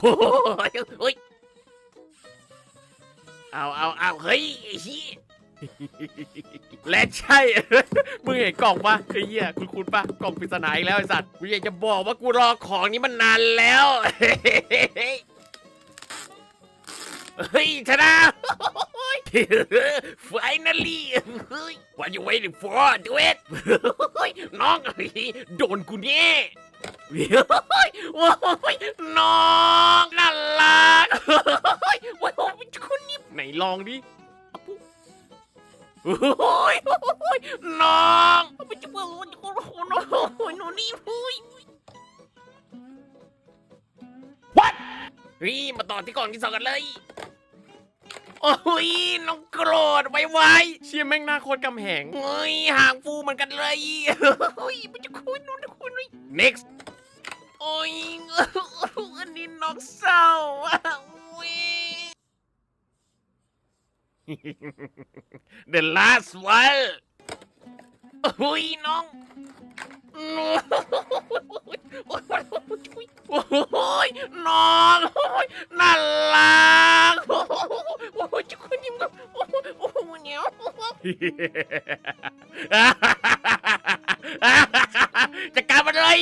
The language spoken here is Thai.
โอ้ยเฮ้ยเอาเอาเอาเฮ้ยไอ้เหี้ยและใช่ มึงเห็นกล่องปะไอ้เหี้ยคุณคุณปะกล่องปริศนาอีกแล้วไอ้สัตว์กูอยากจะบอกว่ากูรอของนี้มันนานแล้ว เฮ้ยชนะ finally เฮ้ย what you waiting for do it น้องเฮ้ยโดนกูแน่เฮ้ยโอ้ยน้องน่ารักเฮ้ยโอ้ยคุณนี่ไหน ลองดิโอ้ยโอ้ยน้องไม่จะบอกว่าโอ้โนโอ้ยหนูนี่เฮ้ย what เฮ้ยมาต่อที่ก่องที่สองกันเลย โอ้ย น้องโกรธไวไวเชี่ยแม่งหน้าโคตรกำแหงเฮ้ยห่างฟูเหมือนกันเลยเฮ้ยมันจะคุยนู่นคุยนี่ next โอ้ยอันนี้น้องเศร้า The last one อุ้ยน้องโอ้ยน้องน่ารักโอ้ยจุกนิ้มกับโอ้ยเหนียวจัดการมัเลย